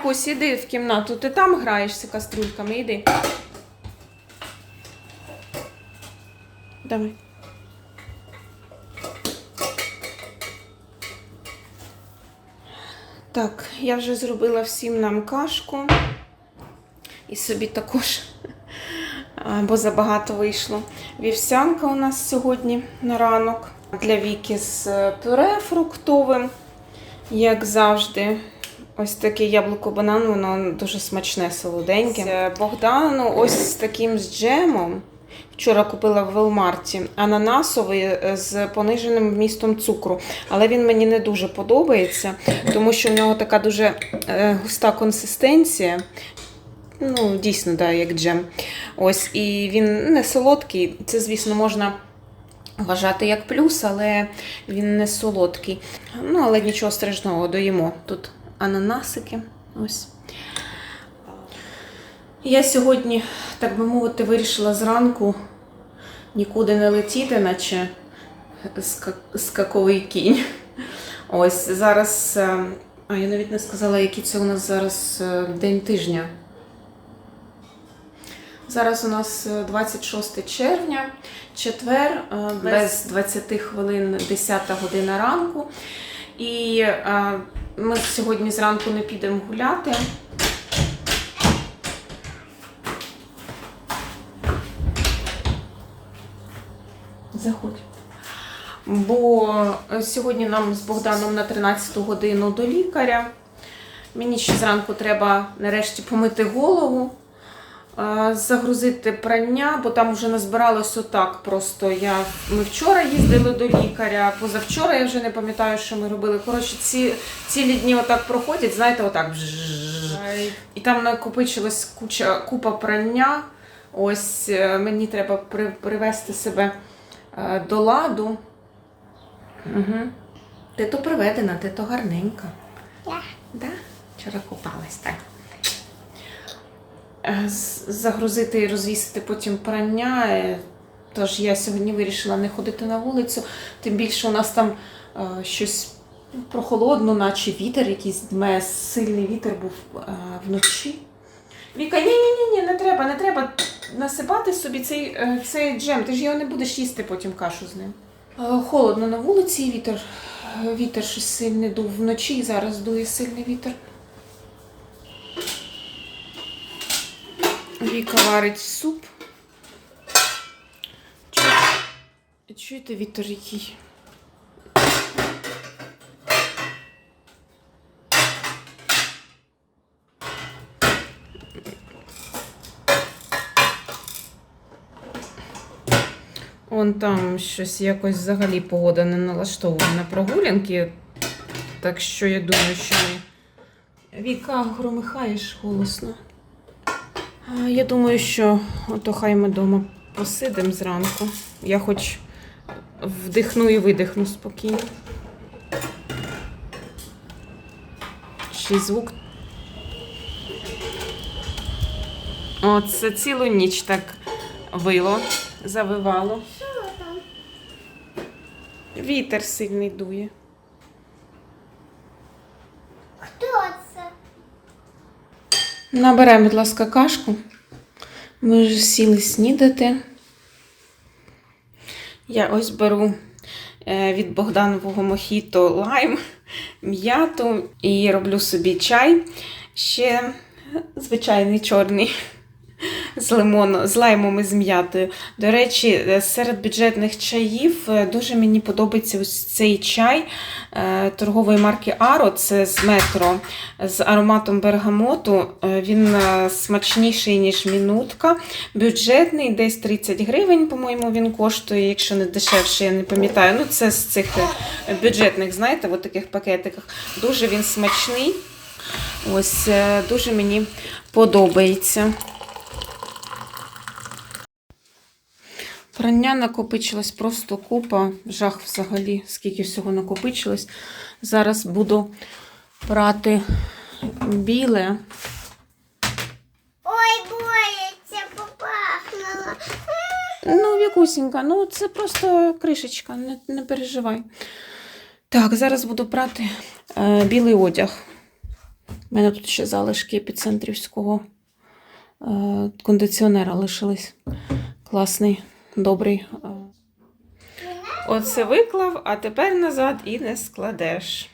Вікусь, іди в кімнату, ти там граєшся кастрюльками, іди. Давай. Так, я вже зробила всім нам кашку. І собі також, бо забагато вийшло. Вівсянка у нас сьогодні на ранок. Для Віки з пюре фруктовим, як завжди. Ось таке яблуко банан, воно дуже смачне, солоденьке. Е, Богдану ось з таким з джемом. Вчора купила в Велмарті ананасовий е, з пониженим вмістом цукру. Але він мені не дуже подобається, тому що в нього така дуже е, густа консистенція. Ну, дійсно, да, як джем. Ось, і він не солодкий. Це, звісно, можна вважати як плюс, але він не солодкий. Ну, але нічого страшного, доїмо. Тут ананасики. Ось. Я сьогодні, так би мовити, вирішила зранку нікуди не летіти, наче скаковий кінь. Ось зараз. е, А я навіть не сказала, який це у нас зараз е, день тижня. Зараз у нас е, 26 червня, четвер, е, без 20 хвилин 10 година ранку. І е, ми сьогодні зранку не підемо гуляти. Заходь. Бо е, сьогодні нам з Богданом на 13 годину до лікаря. Мені ще зранку треба нарешті помити голову, загрузити прання, бо там вже назбиралось отак. Просто я, ми вчора їздили до лікаря, позавчора я вже не пам'ятаю, що ми робили. Коротше, ці цілі дні отак проходять, знаєте, отак. І там накопичилась куча, купа прання. Ось мені треба при, привести себе до ладу. Угу. Ти то приведена, ти то гарненька. Да. Да? Вчора купалась так. Е, Загрузити і розвісити потім прання. е, Тож я сьогодні вирішила не ходити на вулицю. Тим більше у нас там е, щось прохолодно, наче вітер якийсь дме, сильний вітер був е, вночі. Віка, ні, ні, ні, ні, не треба, не треба насипати собі цей, е, цей джем. Ти ж його не будеш їсти потім кашу з ним. Е, Холодно на вулиці, вітер. Вітер щось сильний дув вночі, зараз дує сильний вітер. Віка варить суп. Чу- Чуєте вітер який? Он там щось якось взагалі погода не налаштована на прогулянки. Так що я думаю, що. Віка, громихаєш голосно. Я думаю, що ото хай ми вдома посидимо зранку. Я хоч вдихну і видихну спокійно. Ще й звук. О, це цілу ніч так вило, завивало. Вітер сильний дує. Хто це? Набираємо, будь ласка, кашку. Ми вже сіли снідати. Я ось беру е, від Богданового мохіто лайм, м'яту і роблю собі чай. Ще звичайний чорний з лимону, з лаймом і з м'ятою. До речі, е, серед бюджетних чаїв е, дуже мені подобається ось цей чай е, торгової марки Аро, це з метро з ароматом бергамоту. Він смачніший, ніж мінутка. Бюджетний, десь 30 гривень, по-моєму, він коштує, якщо не дешевше, я не пам'ятаю. Ну, це з цих бюджетних, знаєте, в таких пакетиках. Дуже він смачний. Ось дуже мені подобається. Прання накопичилось просто купа, жах взагалі, скільки всього накопичилось. Зараз буду брати біле. Ой, боється, попахнула. Ну, Вікусінька, ну це просто кришечка, не, не переживай. Так, зараз буду брати е, білий одяг. У мене тут ще залишки епіцентрівського е, кондиціонера лишились. Класний, добрий. е. Оце виклав, а тепер назад і не складеш.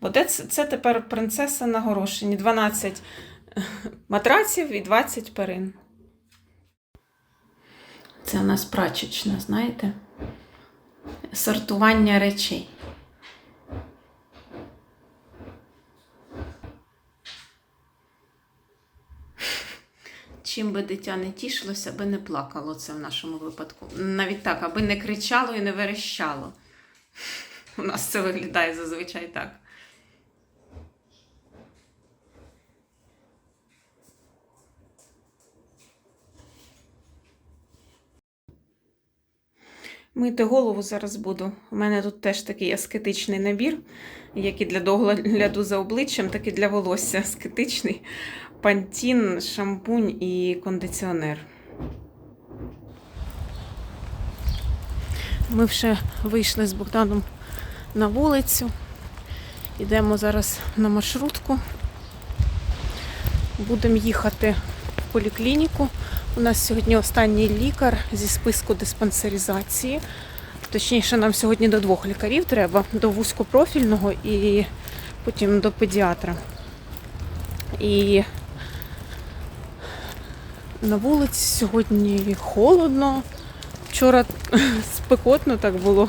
Бо це, це тепер принцеса на горошині. 12 матраців і 20 перин. Це у нас прачечна, знаєте? Сортування речей. Чим би дитя не тішилося, аби не плакало це в нашому випадку. Навіть так, аби не кричало і не верещало. У нас це виглядає зазвичай так. Мити голову зараз буду. У мене тут теж такий аскетичний набір, як і для догляду за обличчям, так і для волосся аскетичний. Пантін, шампунь і кондиціонер. Ми вже вийшли з Богданом на вулицю. Йдемо зараз на маршрутку. Будемо їхати в поліклініку. У нас сьогодні останній лікар зі списку диспансеризації. Точніше, нам сьогодні до двох лікарів треба: до вузькопрофільного і потім до педіатра. І на вулиці сьогодні холодно. Вчора спекотно так було,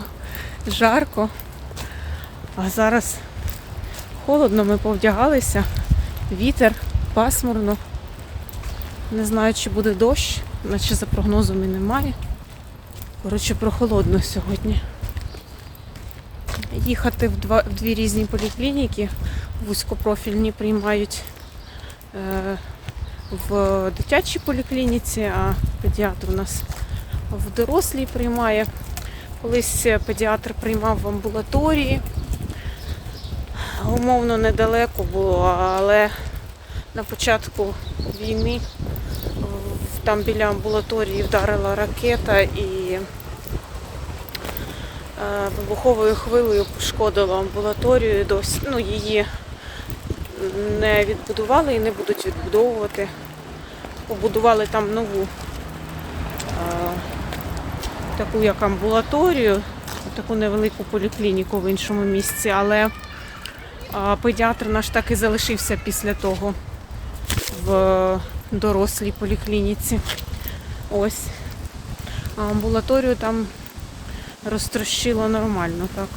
жарко. А зараз холодно, ми повдягалися. Вітер, пасмурно. Не знаю, чи буде дощ, наче за прогнозом і немає. Коротше, прохолодно сьогодні. Їхати в, два, в дві різні поліклініки, вузькопрофільні приймають е, в дитячій поліклініці, а педіатр у нас в дорослій приймає. Колись педіатр приймав в амбулаторії. Умовно недалеко було, але на початку війни там біля амбулаторії вдарила ракета і е, вибуховою хвилею пошкодила амбулаторію. Досі ну, її не відбудували і не будуть відбудовувати. Побудували там нову таку як амбулаторію, таку невелику поліклініку в іншому місці, але педіатр наш так і залишився після того в дорослій поліклініці. Ось. А амбулаторію там розтрощило нормально так.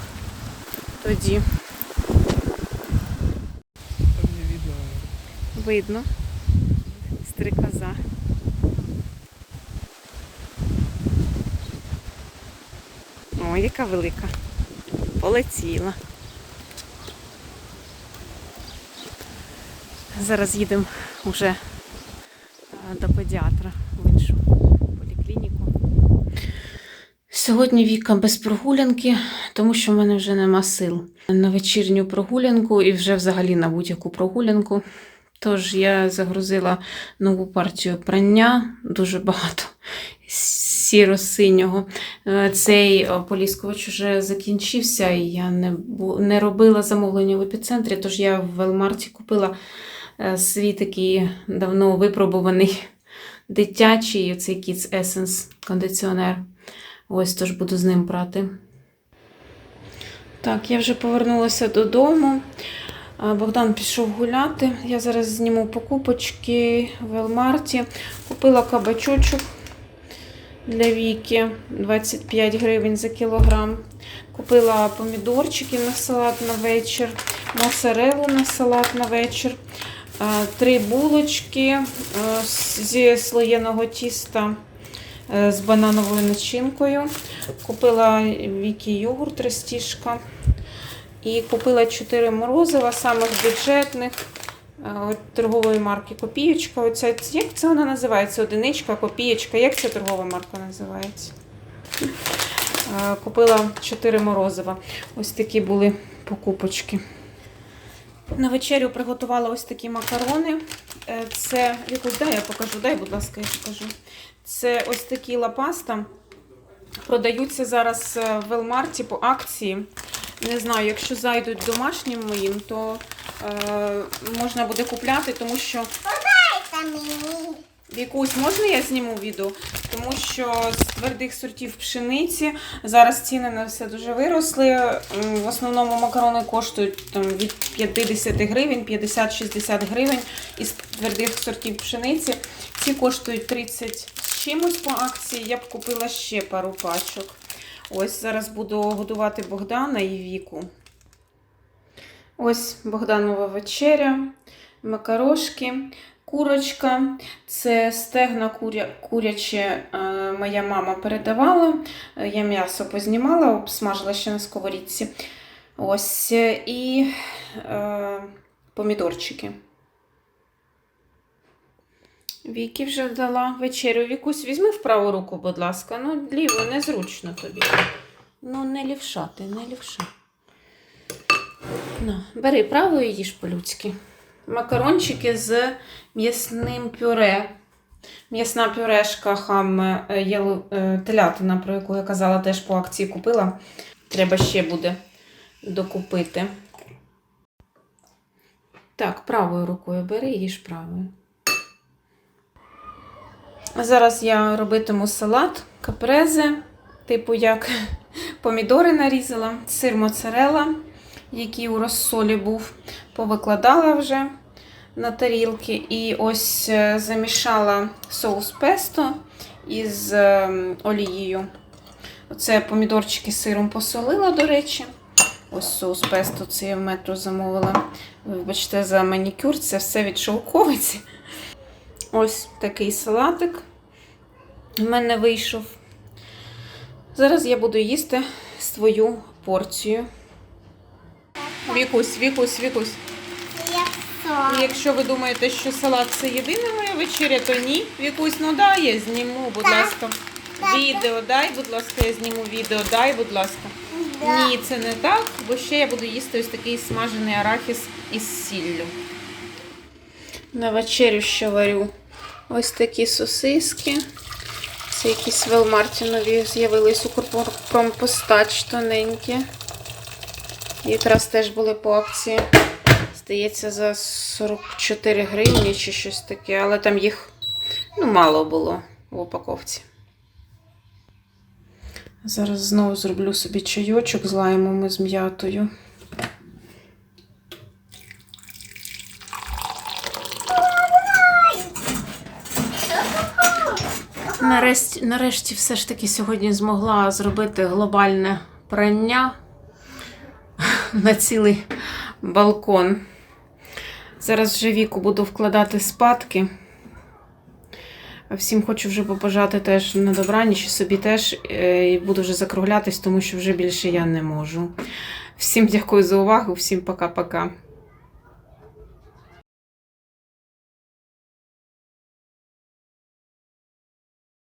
Тоді Там не видно. Видно. Стрикоза. О, яка велика. Полетіла. Зараз їдемо вже е, до педіатра в іншу поліклініку. Сьогодні Віка без прогулянки, тому що в мене вже нема сил на вечірню прогулянку і вже взагалі на будь-яку прогулянку. Тож я загрузила нову партію прання, дуже багато сіро-синього. Е, Цей о, поліскувач вже закінчився, і я не, не робила замовлення в епіцентрі, тож я в Велмарті купила е, свій такий давно випробуваний дитячий оцей Kids Essence кондиціонер. Ось тож буду з ним брати. Так, я вже повернулася додому. Богдан пішов гуляти. Я зараз зніму покупочки в Елмарті. Купила кабачочок для Віки 25 гривень за кілограм. Купила помідорчики на салат на вечір, моцарелу на салат на вечір, три булочки зі слоєного тіста е, з банановою начинкою. Купила Вікі йогурт рестішка. І купила 4 морозива, самих бюджетних е, торгової марки Копієчка. Оця, як це вона називається? Одиничка, копієчка. Як ця торгова марка називається? Е, Купила 4 морозива. Ось такі були покупочки. На вечерю приготувала ось такі макарони. Е, Це якось дай я покажу, дай, будь ласка, я покажу. Це ось такі лапаста. Продаються зараз в Велмарті по акції. Не знаю, якщо зайдуть домашнім моїм, то е, можна буде купляти, тому що Дай мені. Вікусь, можна я зніму відео? Тому що з твердих сортів пшениці зараз ціни на все дуже виросли. В основному макарони коштують там, від 50 гривень, 50-60 гривень із твердих сортів пшениці. Ці коштують 30 з чимось по акції. Я б купила ще пару пачок. Ось зараз буду годувати Богдана і Віку. Ось Богданова вечеря, макарошки, курочка. Це стегна куря, куряче е, моя мама передавала. Я м'ясо познімала, обсмажила ще на сковорідці. Ось е, і е, помідорчики. Вікі вже дала вечерю. Вікусь, візьми в праву руку, будь ласка. Ну, ліву незручно тобі. Ну, не лівша ти, не лівша. На, бери правою і їж по-людськи. Макарончики з м'ясним пюре. М'ясна пюрешка хам е, е, телятина, про яку я казала, теж по акції купила. Треба ще буде докупити. Так, правою рукою бери і їж правою. Зараз я робитиму салат капрезе, типу як помідори нарізала, сир моцарелла, який у розсолі був, повикладала вже на тарілки. І ось е, замішала соус песто із е, олією. Оце помідорчики сиром посолила, до речі. Ось соус песто, це я в метро замовила. Вибачте, за манікюр, це все від шовковиці. Ось такий салатик в мене вийшов. Зараз я буду їсти свою порцію. Вікусь, вікусь, вікусь. Якщо ви думаєте, що салат це єдина моя вечеря, то ні. Вікусь, ну дай я зніму, будь ласка. Відео дай, будь ласка, я зніму відео, дай, будь ласка. Да. Ні, це не так, бо ще я буду їсти ось такий смажений арахіс із сіллю. На вечерю ще варю такі сосиски. Це якісь велмартінові з'явились Укрпромпостач тоненькі. Якраз теж були по акції. Здається, за 44 гривні чи щось таке, але там їх ну, мало було в упаковці. Зараз знову зроблю собі чайочок з лаймом і з м'ятою. Нарешті, нарешті все ж таки сьогодні змогла зробити глобальне прання на цілий балкон. Зараз вже віку буду вкладати спадки. Всім хочу вже побажати теж на добраніч собі теж. е, І буду вже закруглятись, тому що вже більше я не можу. Всім дякую за увагу, всім пока-пока.